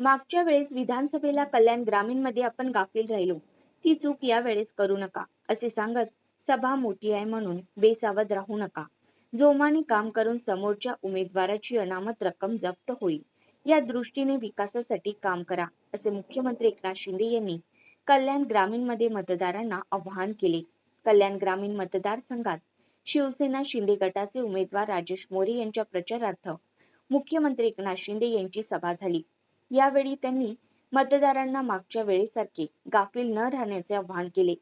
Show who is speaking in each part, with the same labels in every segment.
Speaker 1: मागच्या वेळेस विधानसभेला कल्याण ग्रामीणमध्ये आपण गाफील राहिलो. ती चूक या वेळेस करू नका असे सांगत सभा मोठी आहे म्हणून बेसावध राहू नका. जोमाने काम करून समोरच्या उमेदवाराची अनामत रक्कम जप्त होईल. या दृष्टीने विकासासाठी काम करा असे मुख्यमंत्री एकनाथ शिंदे यांनी कल्याण ग्रामीणमध्ये मतदारांना आवाहन केले. कल्याण ग्रामीण मतदारसंघात शिवसेना शिंदे गटाचे उमेदवार राजेश मोरे यांच्या प्रचारार्थ मुख्यमंत्री एकनाथ शिंदे यांची सभा झाली. यावेळी त्यांनी मतदारांना मागच्या वेळेसारखे गाफील न राहण्याचे आवाहन केले.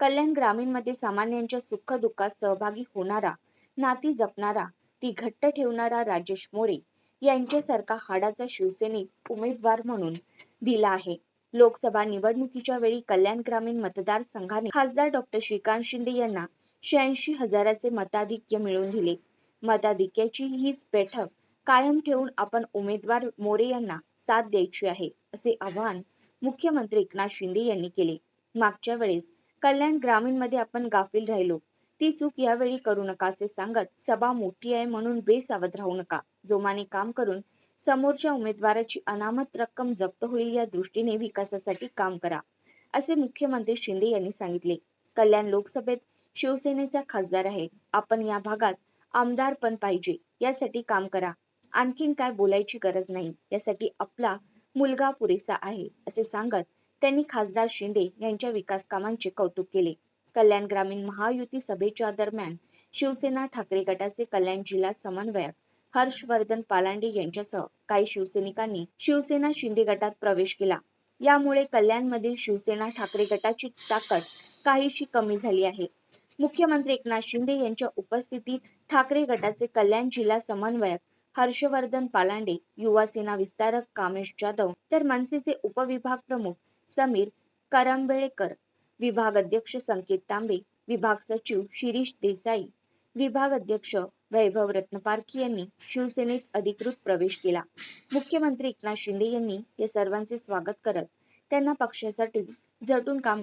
Speaker 1: कल्याण ग्रामीणमध्ये सामान्यांच्या सुख दुःखात सहभागी होणारा नाती जपणारा ती घट्ट ठेवणारा राजेश मोरे यांच्यासारखा हाडाचा शिवसैनिक उमेदवार म्हणून दिला आहे. लोकसभा निवडणुकीच्या वेळी कल्याण ग्रामीण मतदारसंघाने खासदार डॉक्टर श्रीकांत शिंदे यांना शहाऐंशी हजाराचे मताधिक्य मिळवून दिले. मताधिक्याची हीच बैठक कायम ठेवून आपण उमेदवार मोरे यांना साथ द्यायची आहे असे आवाहन मुख्यमंत्री एकनाथ शिंदे यांनी केले. मागच्या वेळेस कल्याण ग्रामीणमध्ये आपण गाफील राहिलो. ती चूक यावेळी करू नका असे सांगत सभा मोठी आहे म्हणून बेसावध राहू नका. जोमाने काम करून समोरच्या उमेदवाराची अनामत रक्कम जप्त होईल या दृष्टीने विकासासाठी काम करा असे मुख्यमंत्री शिंदे यांनी सांगितले. कल्याण लोकसभेत शिवसेनेचा खासदार आहे. आपण या भागात आमदार पण पाहिजे यासाठी काम करा. आणखीन काय बोलायची गरज नाही. यासाठी आपला मुलगा पुरेसा आहे असे सांगत त्यांनी खासदार शिंदे यांच्या विकास कामांचे कौतुक केले. कल्याण ग्रामीण महायुती सभेच्या दरम्यान शिवसेना ठाकरे गटाचे कल्याण जिल्हा समन्वयक हर्षवर्धन पालांडे यांच्यासह काही शिवसैनिकांनी शिवसेना शिंदे गटात प्रवेश केला. यामुळे कल्याणमधील शिवसेना ठाकरे गटाची ताकद काहीशी कमी झाली आहे. मुख्यमंत्री एकनाथ शिंदे यांच्या उपस्थितीत ठाकरे गटाचे कल्याण जिल्हा समन्वयक हर्षवर्धन पालांडे युवा सेना विस्तारक कामेश जाधव तर मनसेचे उपविभाग प्रमुख समीर करंबेळकर विभाग अध्यक्ष संकेत तांबे विभाग सचिव शिरीष देसाई विभाग अध्यक्ष वैभव रत्नपारखी यांनी शिवसेनेत अधिकृत प्रवेश केला. मुख्यमंत्री एकनाथ शिंदे यांनी या सर्वांचे स्वागत करत त्यांना पक्षासाठी झटून काम